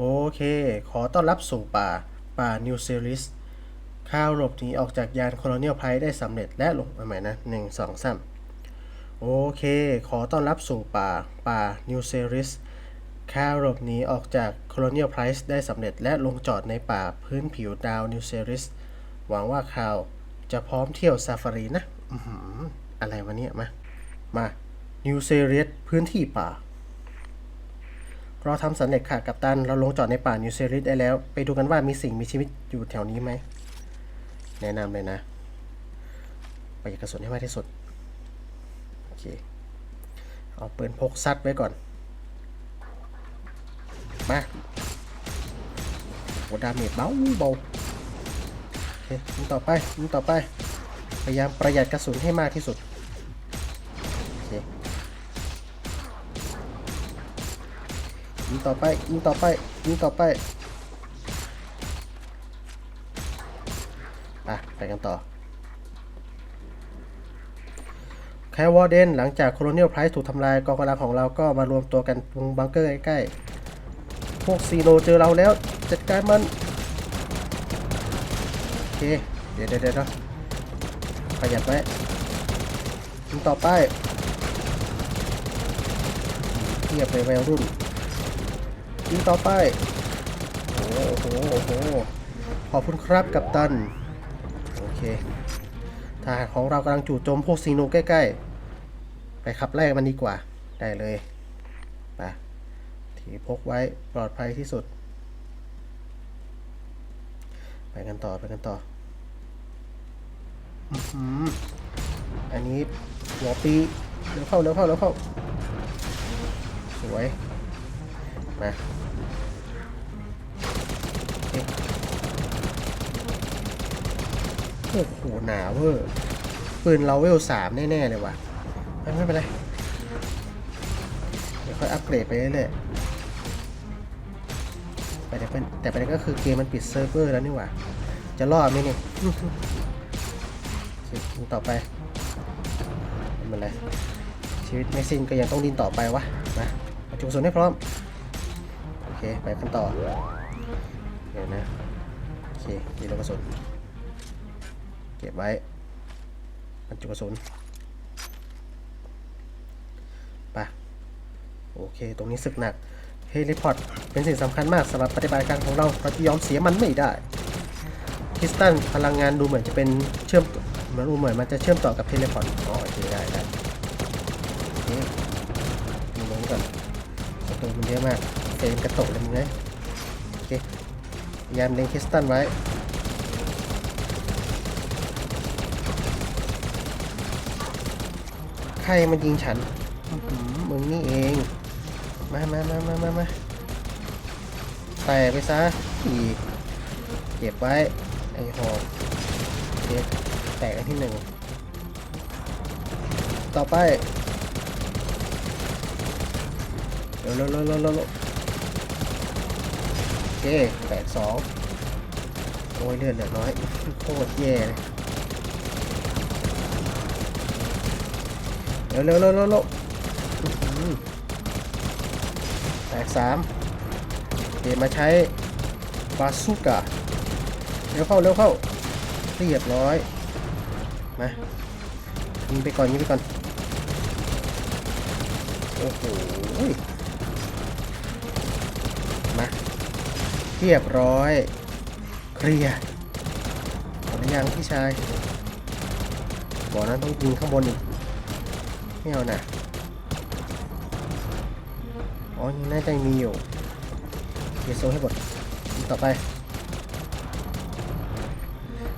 โอเค ขอต้อนรับสู่ป่า ป่านิวเซริสข้าวหลบหนีออกจากยานโคโลเนียลไพร์ได้สำเร็จและลงมาใหม่นะหนึ่งสองสามโอเค ขอต้อนรับสู่ป่า ป่านิวเซริสข้าวหลบหนีออกจากโคโลเนียลไพร์ได้สำเร็จและลงจอดในป่าพื้นผิวดาวนิวเซริสหวังว่าข่าวจะพร้อมเที่ยวซาฟารีนะออหืออะไรวะเนี่ยมา มานิวเซเรียสพื้นที่ป่า เราทำสำเร็จค่ะกับตัน เราลงจอดในป่านิวเซรียสได้แล้ว ไปดูกันว่ามีสิ่งมีชีวิตอยู่แถวนี้ไหม แนะนำเลยนะ ไปกระสุนให้มากที่สุด โอเค เอาปืนพกซัดไว้ก่อน มาโอดาเมจเบาเบาโอเคยิงต่อไปยิงต่อไป พยายามประหยัดกระสุนให้มากที่สุด งต่อไปยิงต่อไปยิงต่อไปอะไปกันต่อแค่วอร์เดนหลังจากโคโลเนียลไพรส์ถูกทำลายกองกำลังของเราก็มารวมตัวกันตรงบังเกอร์ใกล้ๆ พวกซีโนเจอเราแล้ว จัดการมัน โอเค เดี๋ยวเดี๋ยวเดี๋ยวประหยัดไว้ยิงต่อไปเทียบเลยวัยรุ่น ยิงต่อไป โอ้โหโอ้โหขอบคุณครับกัปตัน โอเคทหารของเรากำลังจู่โจมพวกซีโนใกล้ ๆ ไปขับไล่มันดีกว่า ได้เลยไปถือพกไว้ปลอดภัยที่สุด ไปกันต่อไปกันต่ออื้อหืออันนี้หัวปีเร็วเข้าเร็วเข้าเร็วเข้า สวย มาโอ้โหหนาเวอร์ปืนเราเวลสามแน่ ๆ เลยว่ะ ไม่ไม่เป็นไร เดี๋ยวค่อยอัปเกรดไปเรื่อยๆแต่เป็นแต่ประเด็นก็คือเกมมันปิดเซิร์ฟเวอร์แล้วนี่หว่า จะรอดไหมเนี่ยต่อไปไม่เป็นไรชีวิตไม่สิ้นก็ยังต้องดิ้นต่อไปวะนะเอาจุกระสุนให้พร้อม เค ไปกันต่อ เดี๋ยวนะ โอเคดีลูกกระสุน เก็บไว้บรรจุกระสุนไปโอเค ตรงนี้ศึกหนัก เฮลิพอร์ตเป็นสิ่งสำคัญมากสำหรับปฏิบัติการของเราเราจะยอมเสียมันไม่ได้คริสตัลพลังงานดูเหมือนจะเป็นเชื่อมมือนดูเหมือนมันจะเชื่อมต่อกับเทเลพอร์ตอ๋อโอเคได้ได้โอเคดูลงก่อนประตูมันเยอะมาก เฟรมกระตกเลยมึงเลยโอเคพยายามเล็งคริสตัลไว้ใครมันยิงฉันอื้อหือมึงนี่เอง มามามามามามาแตกไปซะอีกเก็บไว้ ไอ้หอกเก็บแตกอันที่หนึ่ง ต่อไปเร็วเร็วเร็วเร็ว เคแตกสองโอ้ยเลือดเหลือน้อยโคตรแย่เลยเร็วเร็วเร็วเร็วแตกสามเดี๋ยวมาใช้บาซูก้าเร็วเข้าเร็วเข้าเรียบร้อยมายิงไปก่อนยิงไปก่อนโอ้โหมา เรียบร้อย เคลียร์หมดหรือยังพี่ชายบ่อนั้นต้องยิงข้างบนอีก ไม่เอานะอ๋อยังน่าจะมีอยู่เดี๋ยวโซให้หมดต่อไป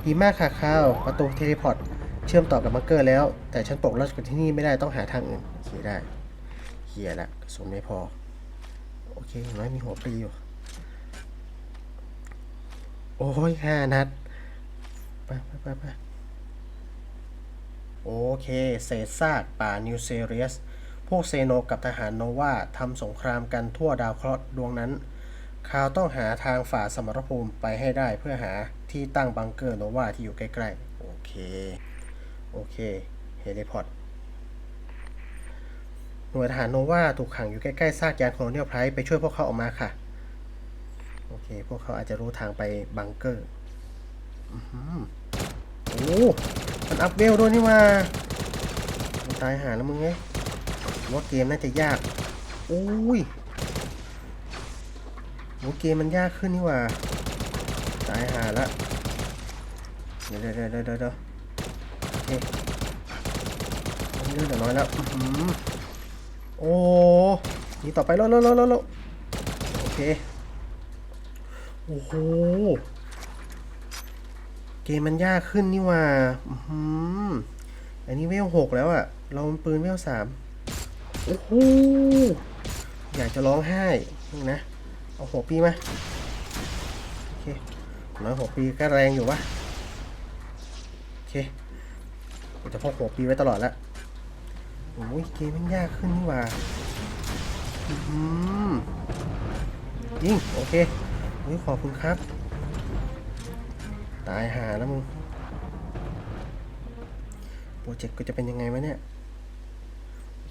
ดีมากค่ะข้าวประตูเทเลพอร์ตเชื่อมต่อกับบังเกอร์แล้ว แต่ฉันปลดล็อกจากที่นี่ไม่ได้ต้องหาทางอื่นโอเคได้เฮียละกระสุนไม่พอ โอเคเห็นไหมมีหัวปลีอยู่ โอ้ยห้านัด ไปไปไปไปโอเค เศษซากป่านิวเซเรียส พวกเซโนกับทหารโนวาทำสงครามกันทั่วดาวเคราะห์ดวงนั้นคาวต้องหาทางฝ่าสมรภูมิไปให้ได้เพื่อหาที่ตั้งบังเกอร์โนวาที่อยู่ใกล้ๆ โอเค โอเค เฮลิพอร์ตหน่วยทหารโนวาถูกขังอยู่ใกล้ๆซากยานโคลเนียลไพรส์ไปช่วยพวกเขาออกมาค่ะ โอเค พวกเขาอาจจะรู้ทางไปบังเกอร์อือโอ้มันอัพเวลด้วยนี่ว่าตายหาแล้วมึงไงว่าเกมน่าจะยากโอ้ยโอเกมมันยากขึ้นนี่ว่าตายหาละเดี๋ยวเดี๋ยวเดี๋ยวเดี๋ยวเดี๋ยวโอเคเลือดเหลือน้อยแล้วอือโอ้นี่ต่อไปแล้วแล้วแล้วแล้วโอเค โอ้โห เกมมันยากขึ้นนี่หว่าอือหืออันนี้เวลหกแล้วอะเรามันปืนเวลสามโอ้โห อยากจะร้องไห้นี่นะ เอาหัวปีมา โอเคน้อยหัวปีก็แรงอยู่วะ โอเคกูจะพกหัวปีไว้ตลอดละโอ้ยเกมมันยากขึ้นนี่หว่าอือหือยิงโอเค อุ้ยขอบคุณครับ ตายหาแล้วมึง โปรเจกต์ก็จะเป็นยังไงวะเนี่ย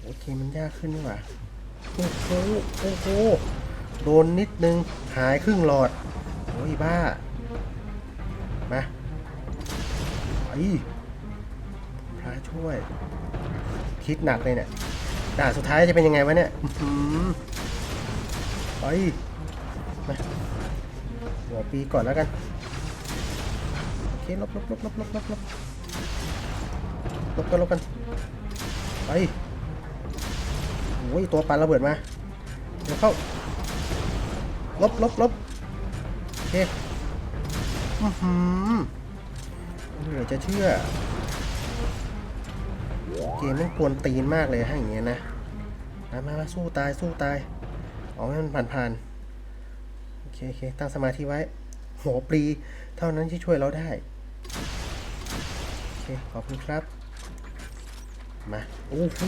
โอเคมันยากขึ้นนี่หว่าโอ้โหโอ้โหโดนนิดนึง หายครึ่งหลอด โอ้ยบ้า มาไอ้พระช่วย คิดหนักเลยเนี่ยด่าสุดท้ายจะเป็นยังไงวะเนี่ยอื้อหือไปมา หัวปีก่อนแล้วกัน โอเคลบลบลบลบลบลบลบลบกันลบกัน ไปโอ้ยตัวปลาระเบิดมา เดี๋ยวเข้า ลบลบลบโอเคอือหือเหลือจะเชื่อ เกมม่งกวนตีนมากเลยถ้าอย่างเงี้ยนะ มามามาสู้ตายสู้ตายเอาให้มันผ่านผ่านๆโอ เคโอเคตั้งสมาธิไว้ หัวปรีเท่านั้นที่ช่วยเราได้ โอเค ขอบคุณครับ มา โอ้โห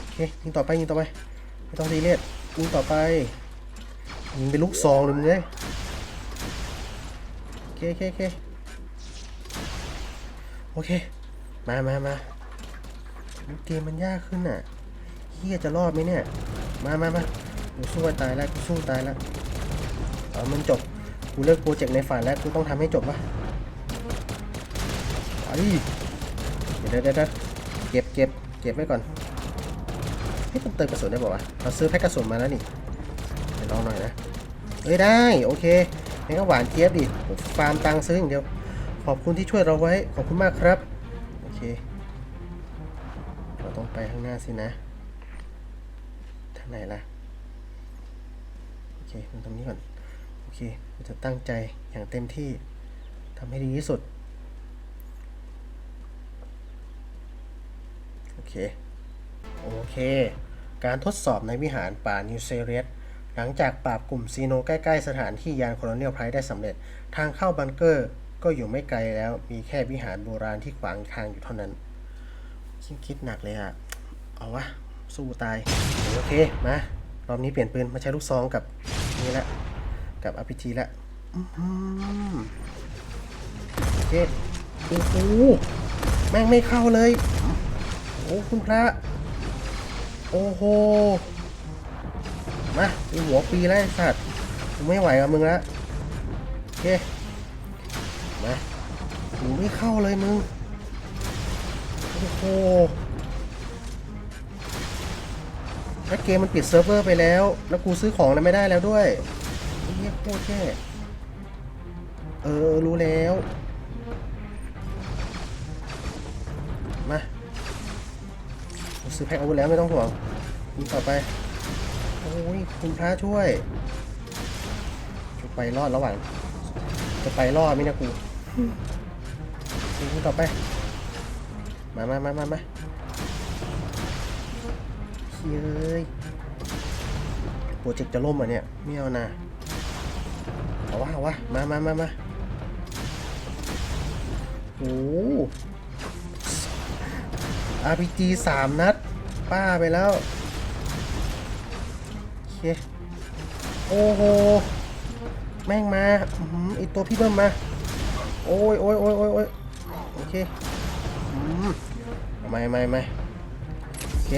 โอเค ยิงต่อไป ยิงต่อไป ไม่ต้องซีเรียสยิงต่อไป ยิงเป็นลูกซองเลยมึงเลยโอเคโอเคโอเคโอเค มามามาเกมมันยากขึ้นอะ เฮียจะรอดไหมเนี่ย มามามากูสู้ตายแล้วกูสู้ตายแล้วเอามันจบ กูเลิกโปรเจกต์ในฝันแล้ว กูต้องทำให้จบวะไอ้เดี๋ยวเดี๋ยวเดี๋ยวเก็บเก็บเก็บไว้ก่อนเฮ้ยมันเติมกระสุนได้ป่าวะเราซื้อแพ็กกระสุนมาแล้วนี่เดี๋ยวลองหน่อยนะเฮ้ยได้ โอเคงั้นก็หวานเจี๊ยบดิฟาร์มตังค์ซื้ออย่างเดียว ขอบคุณที่ช่วยเราไว้ ขอบคุณมากครับ โอเค เราต้องไปข้างหน้าสินะ ไหนล่ะ โอเคมันตรงนี้ก่อน โอเคเราจะตั้งใจอย่างเต็มที่ทำให้ดีที่สุด โอเค โอเค การทดสอบในวิหารป่านิวเซเรียสหลังจากปราบกลุ่มซีโนใกล้ ๆ สถานที่ยานโคลเนียลไพรได้สำเร็จ ทางเข้าบังเกอร์ก็อยู่ไม่ไกลแล้วมีแค่วิหารโบราณที่ขวางทางอยู่เท่านั้น คิดคิดหนักเลยอะเอาวะ สู้ตายโอเคมารอบนี้เปลี่ยนปืนมาใช้ลูกซองกับนี่ละกับ RPG ละอื้อหือโอเคโอ้โหแม่งไม่เข้าเลยโอ้คุณพระโอ้โหมามีหัวปีแล้วสัตว์กูไม่ไหวกับมึงล้วโอเคมากูไม่เข้าเลยมึงโอ้โห แล้วเกมมันปิดเซิร์ฟเวอร์ไปแล้ว แล้วกูซื้อของอะไรไม่ได้แล้วด้วยเหี้ยโคตรแย่เออ รู้แล้ว มากูซื้อแพ็คอาวุธแล้วไม่ต้องห่วงยิงต่อไป โอ้ย คุณพระช่วย จะไปรอดระหว่าง จะไปรอดไหมนะกูยิงต่อไป มามามามามา เฮ้ยโปรเจกต์จะล่มอะเนี่ยไม่เอานะเอาวะเอาวะมามามามาโอ้ RPG สามนัด ป้าไปแล้วโอเคโอ้โห แม่งมาอื้อหือไอตัวพี่เบิ้มมา โอ้ยโอ้ยโอ้ยโอ้ยโอ้ยโอเคอืมไม่ไม่ไม่โอเค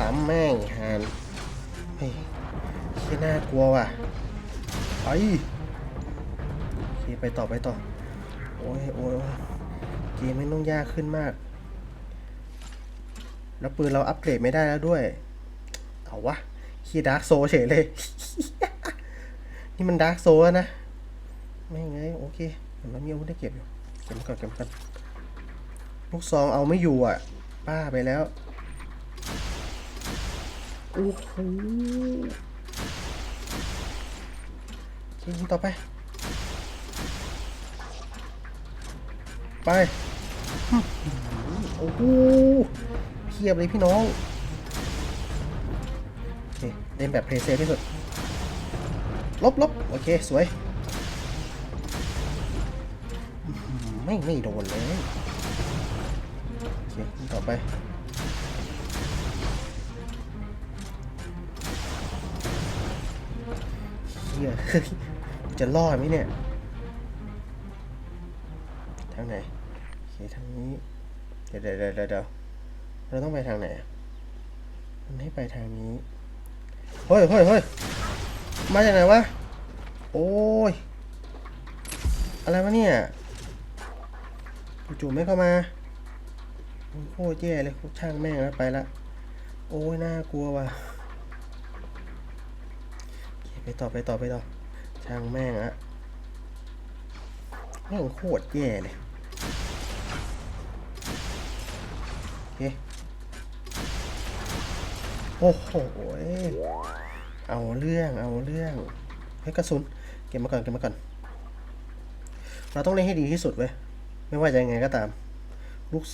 ซ้ำแม่งหานเฮ้ยที่น่ากลัวว่ะไปโอเคไปต่อไปต่อ โอ้ยโอ้ยเกมไม่ต้องยากขึ้นมาก แล้วปืนเราอัปเกรดไม่ได้แล้วด้วย เอาวะคีดาร์กโซเฉยเลย นี่มันดาร์กโซนะ ไม่ไงโอเคเดี๋ยวเรามีอาวุธได้เก็บอยู่ เก็บก่อนเก็บก่อนลูกซองเอาไม่อยู่อะ ป้าไปแล้ว โอ้โหยิงต่อไป ไปโอ้โหเพียบเลยพี่น้องเล่นแบบเพลย์เซฟที่สุด ลบลบโอเค สวย ไม่ ไม่โดนเลย โอเคยิงต่อไป ฮียจะรอดไหมเนี่ย ทางไหนโอเคทางนี้ เดี๋ยวเดี๋ยวเดี๋ยวเราต้องไปทางไหน มันให้ไปทางนี้ เฮ้ยเฮ้ยเฮ้ยมาจากไหนวะ โอ้ย อะไรวะเนี่ยจู่ๆไม่เข้ามาโอ้ยโคตรแย่เลยช่างแม่งแล้วไปละ โอ้ยน่ากลัวว่ะ ต่อไปต่อไปต่อช่างแม่งอะแม่งโคตรแย่เลยโอเคโอ้โหเอาเรื่องเอาเรื่องเฮ้ยกระสุนเก็บมาก่อนเก็บมาก่อน เราต้องเล่นให้ดีที่สุดเว้ยไม่ว่าจะยังไงก็ตาม ลูก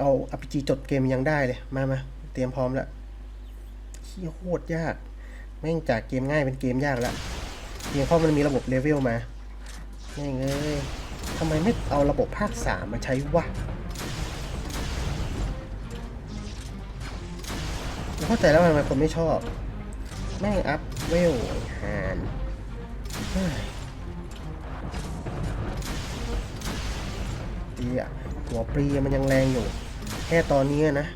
เอาอ p g จดเกมยังได้เลย มามาเตรียมพร้อมแล้วเฮียโคตรยาก ม่งจากเกมง่ายเป็นเกมยากแล้วเพียงเพราะมันมีระบบเลเวลมาแม่งเอ้ยทำไมไม่เอาระบบภาคสามมาใช้วะผมเข้าใจแล้วทำไมคนไม่ชอบ แม่งอัพเวลหานเฮ้ยดีอะหัวปรีมันยังแรงอยู่ แค่ตอนนี้นะ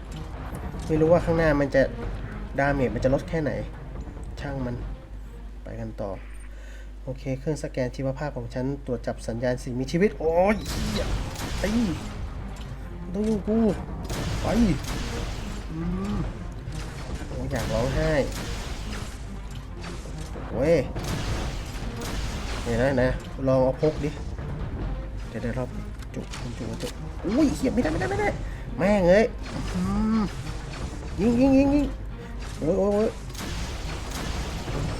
ไม่รู้ว่าข้างหน้ามันจะดาเมจมันจะลดแค่ไหน ช่างมันไปกันต่อ โอเค เครื่องสแกนชีวภาพของฉันตรวจจับสัญญาณสิ่งมีชีวิต โอ้ยเหี้ดูกูไปอืมโอ้ยอยากร้องไห้โอ้ยเนี่ยนะนะลองเอาพกดิเดี๋ยวเดี๋ยวรอบจุกจุกจุกอุ้ยเขียบไม่ได้ไม่ได้ไม่ได้แม่งเอ้ยยิงยิงยิงยิงโอ้ยโอ้ย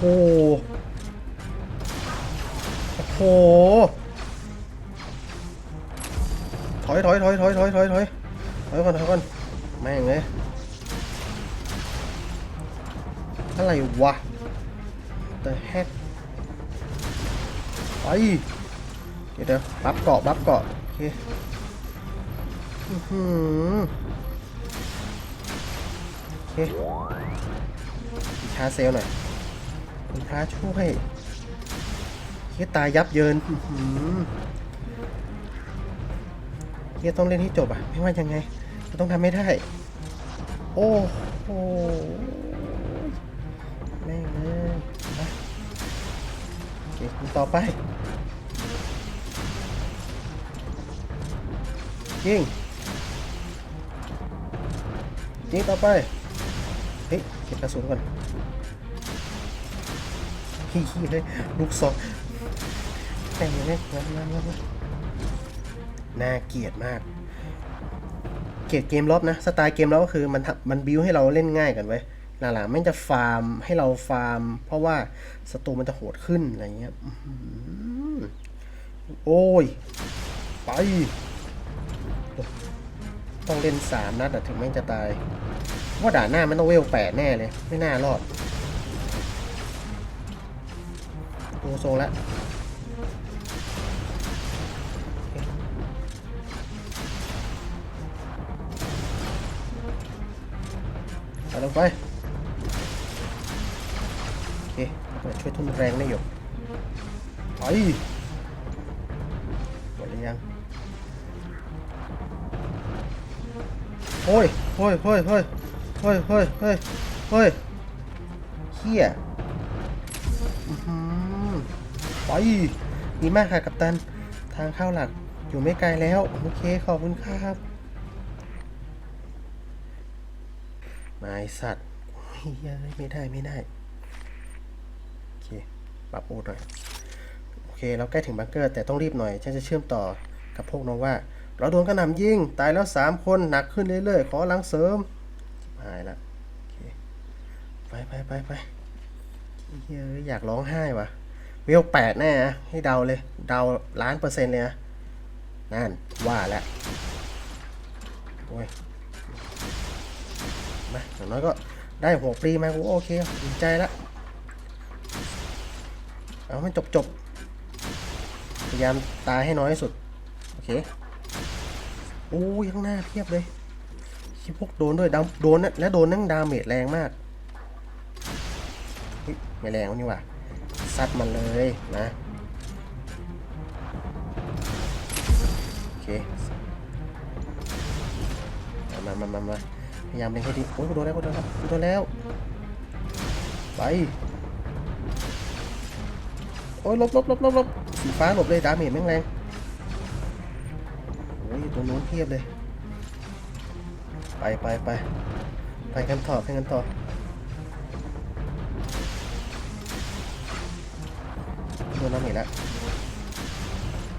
โอ้โห โอ้โห ถอยถอยถอยถอยถอยถอยถอยถอยก่อนถอยก่อนแม่งเอ้ยอะไรวะ The heck ไปเดี๋ยวเดี๋ยวรับเกาะรับเกาะโอเคอื้อหือโอเคชาร์จเซลลหน่อย คุณพระช่วยเฮียตายยับเยินเฮียต้องเล่นให้จบอะ ไม่ว่ายังไงเราต้องทำไม่ได้ โอ้โหแม่งเลยโอเคต่อไปยิงยิงต่อไป เฮ้ย เก็บกระสุนก่อน เลยลูกซองแม่งเลยนงั้นงั้นะนน่าเกลียดมาก เกลียดเกมลบนะ สไตล์เกมลบก็คือมันทำมันบิวให้เราเล่นง่ายกันไว้หลังๆแม่จะฟาร์มให้เราฟาร์ม เพราะว่าศัตรูมันจะโหดขึ้นอะไรเงี้ยโอ้ย ไป ต้องเล่นสามนัดอะถึงแม่จะตาย ว่าด่านหน้ามันต้องเวลแปดแน่เลย ไม่น่ารอด ดูทรงแล้วไปลงไปโอเคเปิดช่วยทุ่นแรงได้อยู่ไปหมดหรือยังโอ้ยโอ้ยโอ้ยโอ้ยเฮ้ยเฮ้ยเฮ้ยเฮ้ยเฮียอื้อหือ ไปดีมากค่ะกัปตัน ทางเข้าหลักอยู่ไม่ไกลแล้ว โอเคขอบคุณครับนายสัตว์ยเฮ้ยไม่ได้ไม่ได้ โอเค ปรับโอดหน่อย โอเค เราใกล้ถึงบังเกอร์ แต่ต้องรีบหน่อย ฉันจะเชื่อมต่อกับพวกน้องว่า เราโดนกระหน่ำยิง ตายแล้ว 3 คนหนักขึ้นเรื่อยๆ ขอลังเสริม หายละ โอเค ไปไปไปไปเฮ้ยอยากร้องไห้ว่ะ เวแปดแน่นะให้เดาเลย เดาล้านเปอร์เซ็นต์เลยนะนั่น ว่าแล้วโอ้ยมาอย่างน้อยก็ได้หัวปรีมากูโอเคดีใจละเอาให้จบจบพยายามตายให้น้อยที่สุด โอเคโอ้ยข้างหน้าเพียบเลยชิพวกโดนด้วยดาโดนนะและโดนนั่งดาเมจแรงมากเฮ้ยไม่แรงวะนี่หว่า ซัดมันเลยนะโอเคมามามามาพยายามเล็งให้ดีโอ้ยโดนแล้วโดนแล้วโดนแล้วไปโอ้ยลบลบลบลบลบสีฟ้าหลบเลยดาเมจแม่งแรงโอ้ยตัวนู้นเทียบเลย ไปไปไปไปกันต่อไปกันต่อ โดนน้ำอีกแล้ว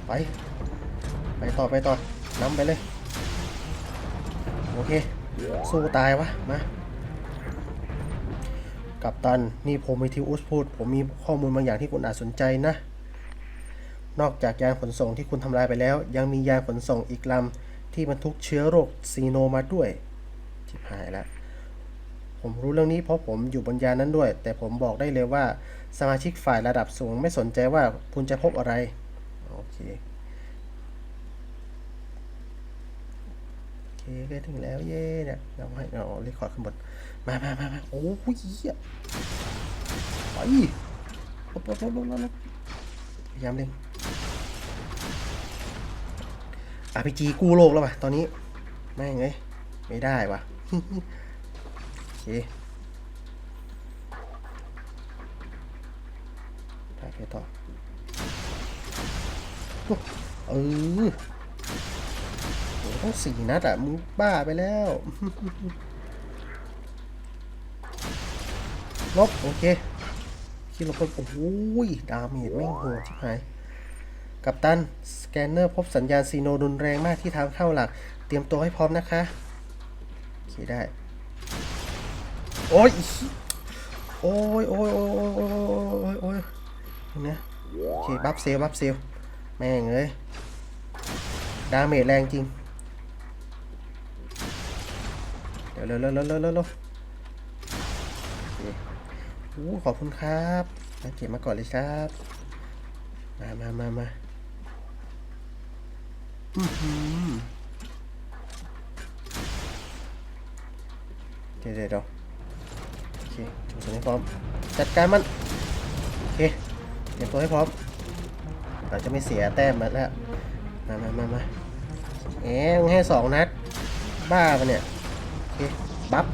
ไป ไปต่อไปต่อน้ำไปเลย โอเค สู้ตายวะ มา กับตัน นี่ผมมีทิวอุสพูด ผมมีข้อมูลบางอย่างที่คุณอาจสนใจนะ นอกจากยานขนส่งที่คุณทำลายไปแล้ว ยังมียานขนส่งอีกลำที่บรรทุกเชื้อโรคซีโนมาด้วยชิบหายแล้วผมรู้เรื่องนี้เพราะผมอยู่บนยานนั้นด้วย แต่ผมบอกได้เลยว่า สมาชิกฝ่ายระดับสูงไม่สนใจว่าคุณจะพบอะไร โอเค โอเคใกล้ถึงแล้วเย่เนี่ยเราให้เราเรคคอร์ดขึ้นบน มามามามาโอ้ยเหี้ยไปลบลบลบลบลบลบพยายามเล็ง RPG กู้โลกแล้วป่ะ ตอนนี้แม่งเอ้ยไม่ได้ว่ะโอเค ไปไปต่อโอ้เออโหต้องสี่นัดอะมึงบ้าไปแล้วลบโอเคคิดลบไปโอ้โหยดาเมจแม่โหดชิบหายกัปตัน สแกนเนอร์พบสัญญาณซีโนรุนแรงมากที่ทางเข้าหลัก เตรียมตัวให้พร้อมนะคะโอเคได้ โอ้ยอีโอ้ยโอ้ยโอ้ยโอ้ยโอ้ย นี้ยโอเคบัฟเซลบัฟเซลแม่งเอ้ยดาเมจแรงจริงเดี๋ยวเร็วเร็วเร็วเร็วเร็วโอ้ขอบคุณครับมาเก็บมาก่อนเลยครับมามามามาอือหือเดี๋ยวเดี๋ยวเดี๋ยวโอเคจุดส่วนให้พร้อมจัดการมันโอเค รียมตัวให้พร้อม เราจะไม่เสียแต้มมาแล้ว มามามามาเอ๊ะมึงให้สองนัด บ้าปะเนี่ยโอเคบัฟ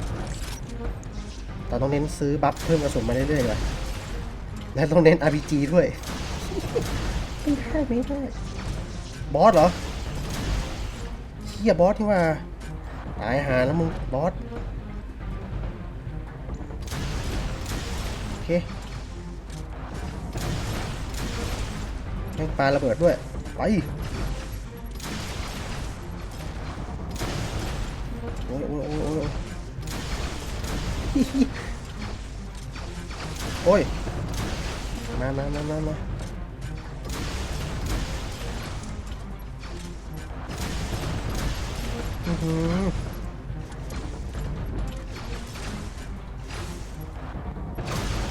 เราต้องเน้นซื้อบัฟเพิ่มกระสุนมาเรื่อยๆเลยและต้องเน้น RPG ด้วยไม่ได้ไม่ได้บอสเหรอเฮียบอสที่ว่าตายหาแล้วมึงบอส แม่งปาระเบิดด้วย ไป โอ้ยโอ้ยโอ้ยโอ้ยโอ้ยมามามามามาอื้อหือ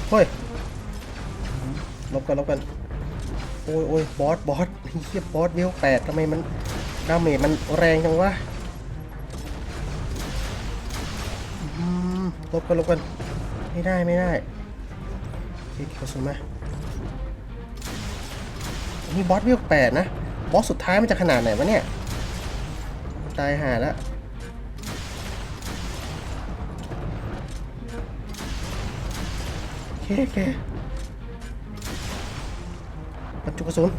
เฮ้ยลบกันลบกัน โอ้ยโอ้ยบอสบอสเฮียบอสเวลแปดทำไมมันดาเมจมันแรงจังวะลบกันลบกัน ไม่ได้ไม่ได้เฮ้ยกระสุนไหมนี่บอสเวลแปดนะ บอสสุดท้ายมันจะขนาดไหนวะเนี่ย ตายหาแล้วโอเคโอเค จุกระสุน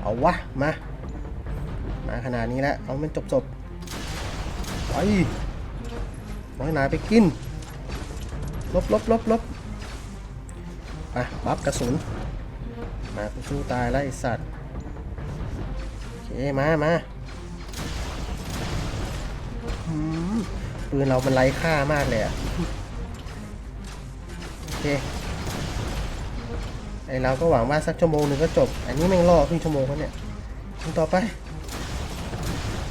เอาวะ มา มาขนาดนี้แล้ว เอามันจบจบไปน้อยหนาไปกิน ลบลบลบลบอะบัฟกระสุน มากูสู้ตายแล้วไอสัตว์ โอเค มามาอืมปืนเรามันไร้ค่ามากเลยอะโอเค ไอเราก็หวังว่าสักชั่วโมงหนึ่งก็จบ อันนี้แม่งล่อครึ่งชั่วโมงแล้วเนี่ยยิงต่อไป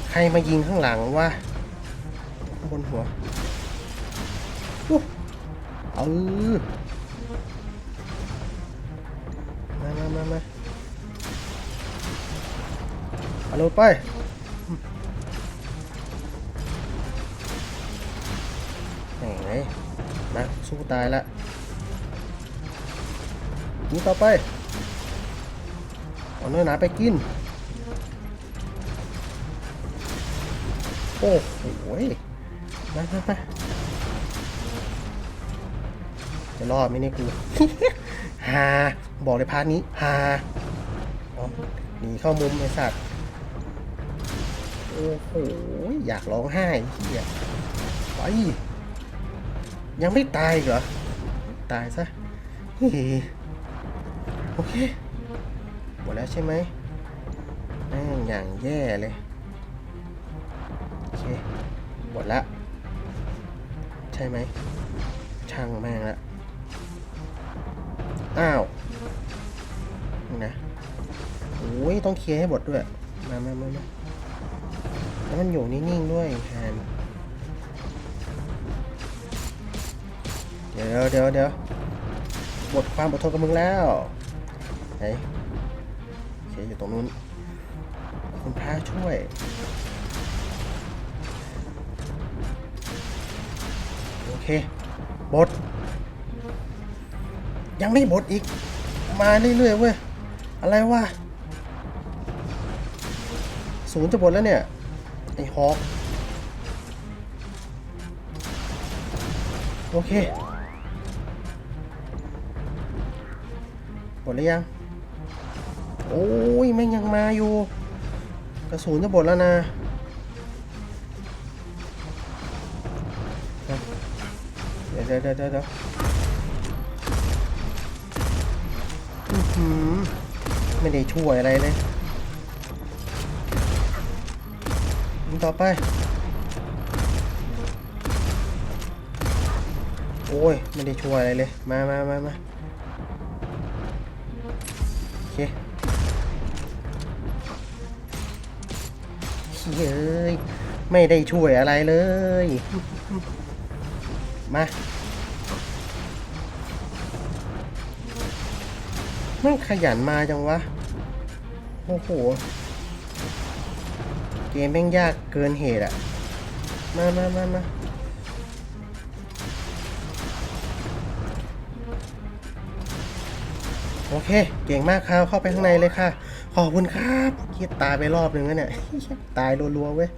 ใครมายิงข้างหลังวะข้างบนหัวอุ๊ยเอามามามามาเอาลงไปแหมมาสู้ตายละ ยิงต่อไปเอาเนื้อหนาไปกิน โอ้โหยมามามาจะรอดไหมเนี่ยกูฮาบอกเลยพาร์ทนี้ฮาอ๋อหนีเข้ามุมไอ้สัตว์ โอ้โห อยากร้องไห้เฮียไปยังไม่ตายเหรอ ตายซะ โอเค หมดแล้วใช่ไหมแม่งอย่างแย่เลย โอเค หมดละ ใช่ไหม ช่างแม่งละ อ้าวนี่นะโอ้ย ต้องเคลียร์ให้หมดด้วย มามามามาแล้วมันอยู่นิ่งๆด้วยแทนเดี๋ยวเดี๋ยวเดี๋ยวหมดความอดทนกับมึงแล้ว ไหนโอเคอยู่ตรงนู้น คุณพระช่วยโอเคบดยังไม่บดอีก มาเรื่อยๆเว้ย อะไรวะศูนย์จะบดแล้วเนี่ย ไอ้ฮอกโอเคบดหรือยัง โอ้ยแม่งยังมาอยู่ กระสุนจะบดแล้วนะเดี๋ยวเดี๋ยวเดี๋ยวเดี๋ยวอื้อหือไม่ได้ช่วยอะไรเลยยิงต่อไป โอ้ย ไม่ได้ช่วยอะไรเลย มามามามาโอเค เฮ้ยไม่ได้ช่วยอะไรเลย มาแม่งขยันมาจังวะ โอ้โห เกมแม่งยากเกินเหตุอะมามามามาโอเค เก่งมากครับเข้าไปข้างในเลยค่ะ ขอบคุณครับคิดตายไปรอบหนึ่งแล้วเนี่ย ตายรัวๆเว้ย